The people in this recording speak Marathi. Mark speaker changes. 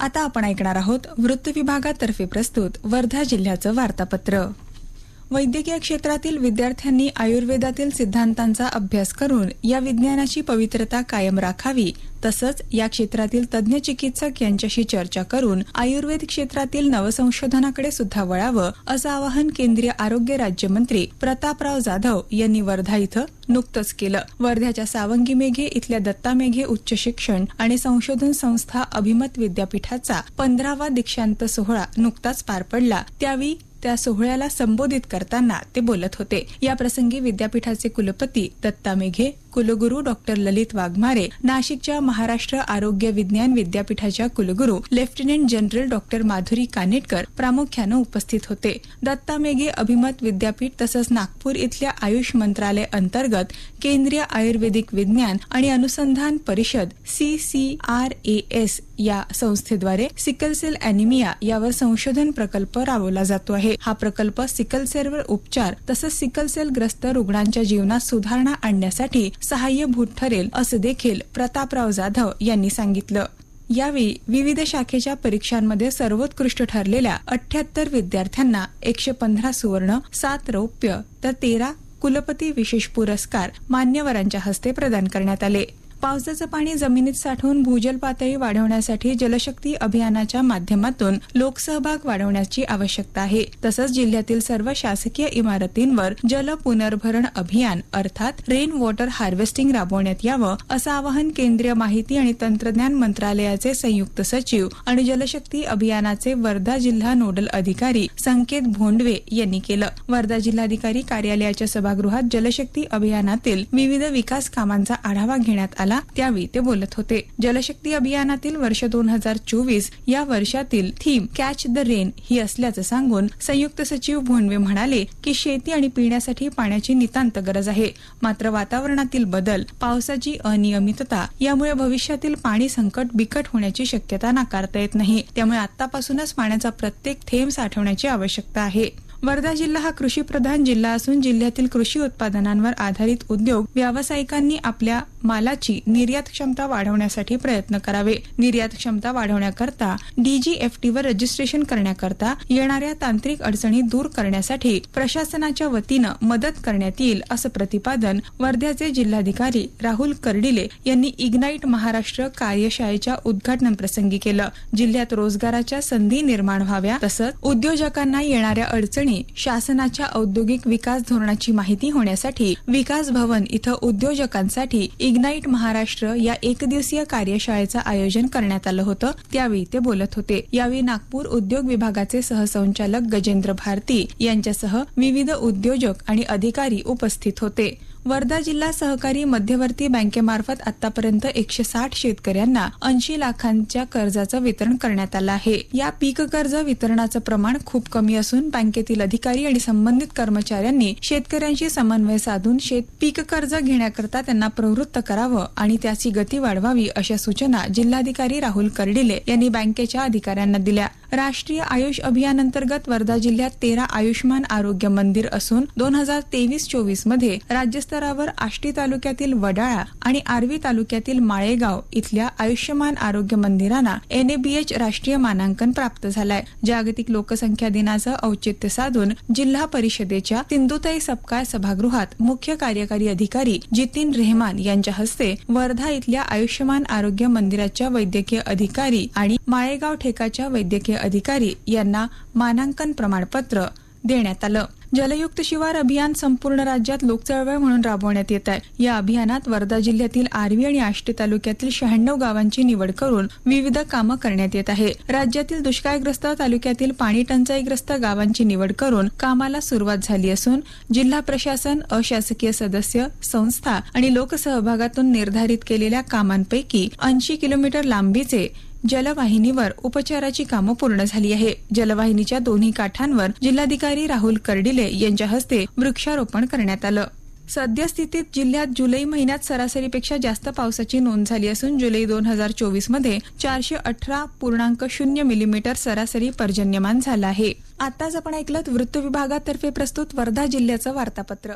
Speaker 1: आता आपण ऐकणार आहोत वृत्त विभागातर्फे प्रस्तुत वर्धा जिल्ह्याचं वार्तापत्र. वैद्यकीय क्षेत्रातील विद्यार्थ्यांनी आयुर्वेदातील सिद्धांतांचा अभ्यास करून या विज्ञानाची पवित्रता कायम राखावी तसंच या क्षेत्रातील तज्ज्ञ चिकित्सक यांच्याशी चर्चा करून आयुर्वेद क्षेत्रातील नवसंशोधनाकडे सुद्धा वळावं असं आवाहन केंद्रीय आरोग्य राज्यमंत्री प्रतापराव जाधव यांनी वर्धा इथं नुकतंच केलं. वर्ध्याच्या सावंगी मेघे इथल्या दत्ता मेघे उच्च शिक्षण आणि संशोधन संस्था अभिमत विद्यापीठाचा पंधरावा दीक्षांत सोहळा नुकताच पार पडला. त्यावेळी त्या सोहळ्याला संबोधित करताना ते बोलत होते. या प्रसंगी विद्यापीठाचे कुलपती दत्ता मेघे कुलगुरू डॉक्टर ललित वाघमारे नाशिकच्या महाराष्ट्र आरोग्य विज्ञान विद्यापीठाच्या कुलगुरू lieutenant general doctor Madhuri Kanetkar प्रामुख्यानं उपस्थित होते. दत्ता मेघे अभिमत विद्यापीठ तसंच नागपूर इथल्या आयुष मंत्रालय अंतर्गत केंद्रीय आयुर्वेदिक विज्ञान आणि अनुसंधान परिषद C C R A S या संस्थेद्वारे सिकलसेल अॅनिमिया यावर संशोधन प्रकल्प राबवला जातो आहे. हा प्रकल्प सिकल सेलवर उपचार तसंच सिकल रुग्णांच्या जीवनात सुधारणा आणण्यासाठी सहाय्यभूत ठरेल असं देखील प्रतापराव जाधव यांनी सांगितलं. यावेळी विविध शाखेच्या परीक्षांमध्ये सर्वोत्कृष्ट ठरलेल्या अठ्याहत्तर विद्यार्थ्यांना एकशे पंधरा सुवर्ण सात रौप्य तर तेरा कुलपती विशेष पुरस्कार मान्यवरांच्या हस्ते प्रदान करण्यात आले. पावसाचं पाणी जमिनीत साठवून भूजल पातळी वाढवण्यासाठी जलशक्ती अभियानाच्या माध्यमातून लोकसहभाग वाढवण्याची आवश्यकता आहे. तसंच जिल्ह्यातील सर्व शासकीय इमारतींवर जल पुनर्भरण अभियान अर्थात रेन वॉटर हार्वेस्टिंग राबवण्यात यावं असं आवाहन केंद्रीय माहिती आणि तंत्रज्ञान मंत्रालयाचे संयुक्त सचिव आणि जलशक्ती अभियानाचे वर्धा जिल्हा नोडल अधिकारी संकेत भोंडवे यांनी केलं. वर्धा जिल्हाधिकारी कार्यालयाच्या सभागृहात जलशक्ती अभियानातील विविध विकास कामांचा आढावा घेण्यात आला. त्यावेळी ते बोलत होते. जलशक्ती अभियानातील वर्ष दोन हजार चोवीस या वर्षातील थीम कॅच द रेन ही असल्याचं सांगून संयुक्त सचिव भोनवे म्हणाले की शेती आणि पिण्यासाठी पाण्याची नितांत गरज आहे. मात्र वातावरणातील बदल पावसाची अनियमितता यामुळे भविष्यातील पाणी संकट बिकट होण्याची शक्यता नाकारता येत नाही. त्यामुळे आतापासूनच पाण्याचा प्रत्येक थेंब साठवण्याची आवश्यकता आहे. वर्धा जिल्हा हा कृषी प्रधान जिल्हा असून जिल्ह्यातील कृषी उत्पादनांवर आधारित उद्योग व्यावसायिकांनी आपल्या मालाची निर्यात क्षमता वाढवण्यासाठी प्रयत्न करावे. निर्यात क्षमता वाढवण्याकरता डीजीएफटी वर रजिस्ट्रेशन करण्याकरता येणाऱ्या तांत्रिक अडचणी दूर करण्यासाठी प्रशासनाच्या वतीनं मदत करण्यात येईल असं प्रतिपादन वर्ध्याचे जिल्हाधिकारी राहुल कर्डिले यांनी इग्नाईट महाराष्ट्र कार्यशाळेच्या उद्घाटन प्रसंगी केलं. जिल्ह्यात रोजगाराच्या संधी निर्माण व्हाव्या तसंच उद्योजकांना येणाऱ्या अडचणी शासनाच्या औद्योगिक विकास धोरणाची माहिती होण्यासाठी विकास भवन इथं उद्योजकांसाठी इग्नाईट महाराष्ट्र या एकदिवसीय कार्यशाळेचं आयोजन करण्यात आलं होतं त्यावेळी ते बोलत होते. यावेळी नागपूर उद्योग विभागाचे सहसंचालक गजेंद्र भारती यांच्यासह विविध उद्योजक आणि अधिकारी उपस्थित होते. वर्धा जिल्हा सहकारी मध्यवर्ती बँकेमार्फत आतापर्यंत एकशे साठ शेतकऱ्यांना ऐंशी लाखांच्या कर्जाचं वितरण करण्यात आलं आहे. या पीक कर्ज वितरणाचं प्रमाण खूप कमी असून बँकेतील अधिकारी आणि संबंधित कर्मचाऱ्यांनी शेतकऱ्यांशी समन्वय साधून शेत पीक कर्ज घेण्याकरता त्यांना प्रवृत्त करावं आणि त्याची गती वाढवावी अशा सूचना जिल्हाधिकारी राहुल कर्डिले यांनी बँकेच्या अधिकाऱ्यांना दिल्या. राष्ट्रीय आयुष अभियानांतर्गत वर्धा जिल्ह्यात तेरा आयुष्मान आरोग्य मंदिर असून दोन हजार तेवीस चोवीसमध्ये राज्यस्तरावर आष्टी तालुक्यातील वडाळा आणि आर्वी तालुक्यातील माळेगाव इथल्या आयुष्यमान आरोग्य मंदिरांना एनएबीएच राष्ट्रीय मानांकन प्राप्त झालंय. जागतिक लोकसंख्या दिनाचं औचित्य साधून जिल्हा परिषदेच्या सिंधुताई सपकाळ सभागृहात मुख्य कार्यकारी अधिकारी जितीन रेहमान यांच्या हस्ते वर्धा इथल्या आयुष्यमान आरोग्य मंदिराच्या वैद्यकीय अधिकारी आणि माळेगाव ठेकाच्या वैद्यकीय अधिकारी यांना मानांकन प्रमाणपत्र देण्यात आलं. जलयुक्त शिवार अभियान संपूर्ण राज्यात लोकचळवळ म्हणून राबवण्यात येत आहे. या अभियानात वर्धा जिल्ह्यातील आर्वी आणि आष्टी तालुक्यातील शहाण्णव गावांची निवड करून विविध कामं करण्यात येत आहे. राज्यातील दुष्काळग्रस्त तालुक्यातील पाणी टंचाईग्रस्त गावांची निवड करून कामाला सुरुवात झाली असून जिल्हा प्रशासन अशासकीय सदस्य संस्था आणि लोकसहभागातून निर्धारित केलेल्या कामांपैकी ऐंशी किलोमीटर लांबीचे जलवाहिनीवर उपचाराची कामं पूर्ण झाली आहे. जलवाहिनीच्या दोन्ही काठांवर जिल्हाधिकारी राहुल कर्डिले यांच्या हस्ते वृक्षारोपण करण्यात आलं. सद्यस्थितीत जिल्ह्यात जुलै महिन्यात सरासरीपेक्षा जास्त पावसाची नोंद झाली असून जुलै दोन हजार चोवीसमध्ये चारशे अठरा पूर्णांक शून्य मिलीमीटर सरासरी पर्जन्यमान झालं आहे. आताच आपण ऐकलं वृत्त विभागातर्फे प्रस्तुत वर्धा जिल्ह्याचं वार्तापत्र.